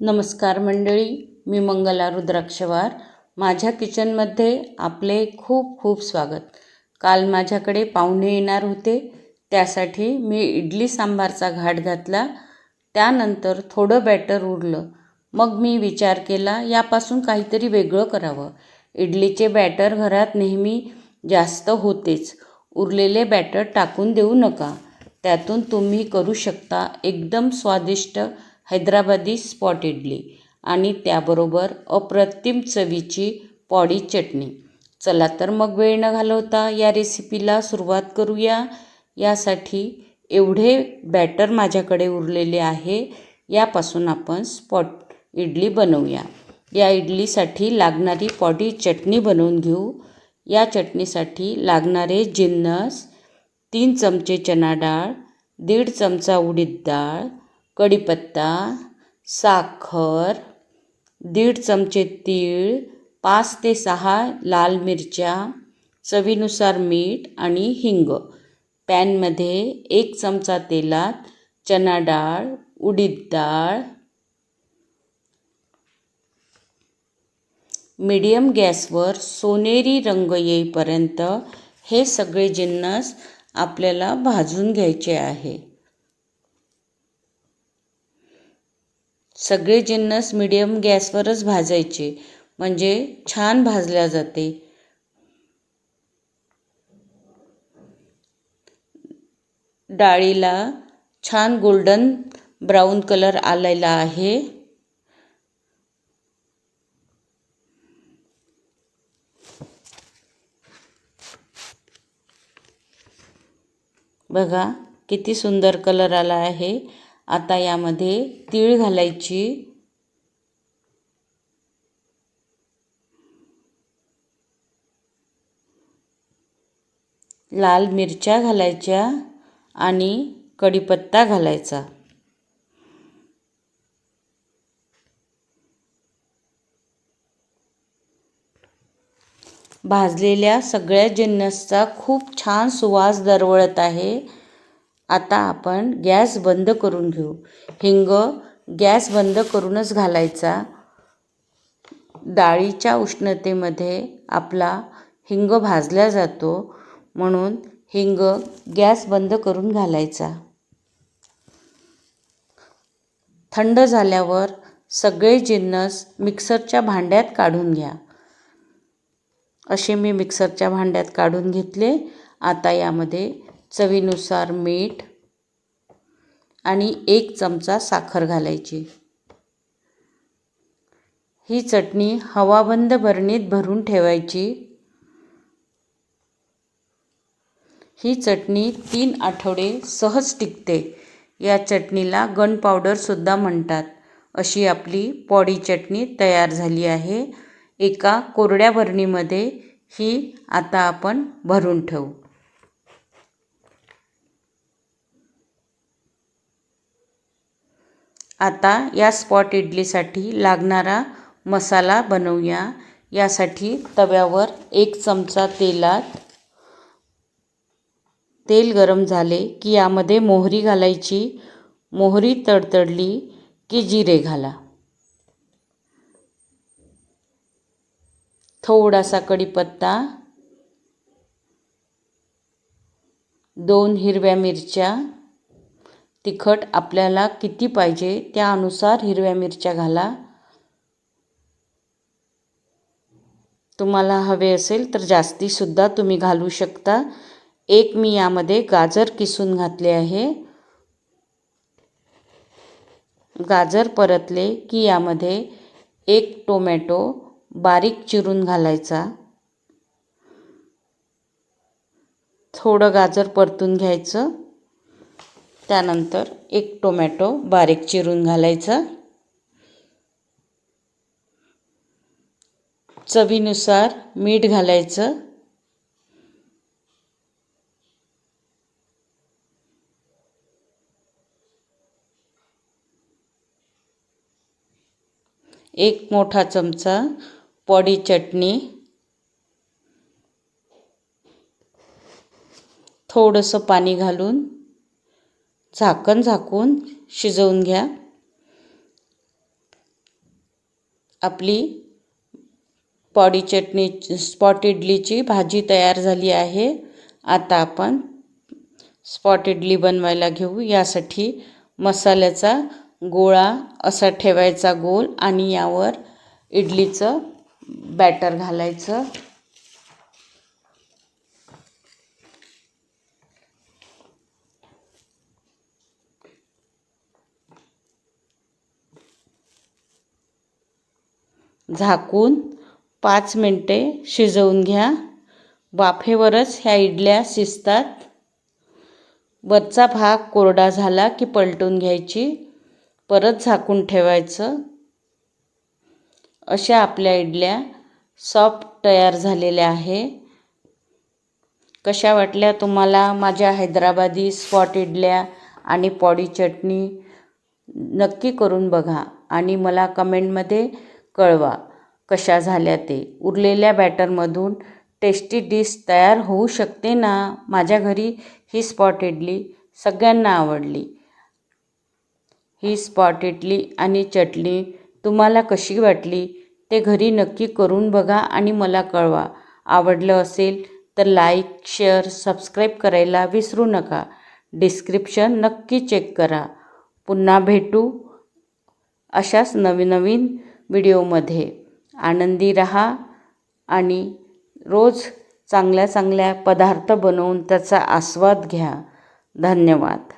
नमस्कार मंडळी मी मंगला रुद्राक्षवार. माझ्या किचनमध्ये आपले खूप खूप स्वागत. काल माझ्याकडे पाहुणे येणार होते त्यासाठी मी इडली सांबारचा घाट घातला त्यानंतर थोडं बॅटर उरलं. मग मी विचार केला यापासून काहीतरी वेगळं करावं. इडलीचे बॅटर घरात नेहमी जास्त होतेच. उरलेले बॅटर टाकून देऊ नका. त्यातून तुम्ही करू शकता एकदम स्वादिष्ट हैदराबादी स्पॉट इडली आणि त्याबरोबर अप्रतिम चवीची पॉडी चटणी. चला तर मग वेळ न घालवता या रेसिपीला सुरुवात करूया. यासाठी एवढे बॅटर माझ्याकडे उरलेले आहे. यापासून आपण स्पॉट इडली बनवूया. या इडलीसाठी लागणारी पॉडी चटणी बनवून घेऊ. या चटणीसाठी लागणारे जिन्नस तीन चमचे चना डाळ दीड चमचा उडीद डाळ कढीपत्ता साखर दीड चमचे तीळ पाच ते सहा लाल मिरच्या चवीनुसार मीठ आणि हिंग. पॅनमध्ये एक चमचा तेलात चना डाळ उडीद डाळ मीडियम गॅसवर सोनेरी रंग येईपर्यंत हे सगळे जिन्नस आपल्याला भाजून घ्यायचे आहे. सगळे जिन्नस मिडियम गॅसवरच भाजायचे. म्हणजे छान भाजल्या जाते. डाळीला छान गोल्डन ब्राऊन कलर आलेला आहे. बघा किती सुंदर कलर आला आहे. आता यामध्ये तीळ घालायची. लाल मिरच्या घालायच्या आणि कढीपत्ता घालायचा. भाजलेल्या सगळ्या जिन्नसचा खूप छान सुवास दरवळत आहे. आता आपण गॅस बंद करून घेऊ. हिंग गॅस बंद करूनच घालायचा. डाळीच्या उष्णतेमध्ये आपला हिंग भाजला जातो म्हणून हिंग गॅस बंद करून घालायचा. थंड झाल्यावर सगळे जिन्नस मिक्सरच्या भांड्यात काढून घ्या. असे मी मिक्सरच्या भांड्यात काढून घेतले. आता यामध्ये चवीनुसार मीठ आणि एक चमचा साखर घालायची. ही चटणी हवाबंद भरणीत भरून ठेवायची. ही चटणी तीन आठवडे सहज टिकते. या चटणीला गन पावडरसुद्धा म्हणतात. अशी आपली पॉडी चटणी तयार झाली आहे. एका कोरड्या भरणीमध्ये ही आता आपण भरून ठेवू. आता या स्पॉट इडलीसाठी लागणारा मसाला बनवूया. यासाठी तव्यावर एक चमचा तेलात तेल गरम झाले की यामध्ये मोहरी घालायची. मोहरी तडतडली की जिरे घाला. थोडासा कढीपत्ता दोन हिरव्या मिरच्या तिखट आपल्याला किती पाहिजे त्यानुसार हिरव्या मिरच्या घाला. तुम्हाला हवे असेल तर जास्तीसुद्धा तुम्ही घालू शकता. एक मी यामध्ये गाजर किसून घातले आहे. गाजर परतले की यामध्ये एक टोमॅटो बारीक चिरून घालायचा. थोडं गाजर परतून घ्यायचं. त्यानंतर एक टोमॅटो बारीक चिरून घालायचा. चवीनुसार मीठ घालायचं. एक मोठा चमचा पॉडी चटणी. थोडंसं पाणी घालून झाकण झाकून शिजवून घ्या. आपली पॉडी चटणी स्पॉट इडलीची भाजी तयार झाली आहे. आता आपण स्पॉट इडली बनवायला घेऊ. यासाठी मसाल्याचा गोळा असा ठेवायचा गोल आणि यावर इडलीचं बॅटर घालायचं. झाकून पाच मिनटे शिजवून घ्या. वाफेवरच ह्या इडल्या शिजतात. वरचा भाग कोरडा झाला की पलटून घ्यायची. परत झाकून ठेवायचं. अशा आपल्या इडल्या सॉफ्ट तयार झालेल्या आहे. कशा वाटल्या तुम्हाला माझ्या हैदराबादी स्पॉट इडल्या आणि पॉडी चटणी? नक्की करून बघा आणि मला कमेंटमध्ये कळवा. कशा झाल्या ते? उरलेल्या बॅटरमधून टेस्टी डिश तयार होऊ शकते ना? माझ्या घरी ही स्पॉट इडली सगळ्यांना आवडली. ही स्पॉट इडली आणि चटणी तुम्हाला कशी वाटली ते घरी नक्की करून बघा आणि मला कळवा. आवडलं असेल तर लाईक शेअर सबस्क्राईब करायला विसरू नका. डिस्क्रिप्शन नक्की चेक करा. पुन्हा भेटू अशाच नवीन नवीन व्हिडिओमध्ये. आनंदी रहा आणि रोज चांगल्या चांगल्या पदार्थ बनवून त्याचा आस्वाद घ्या. धन्यवाद.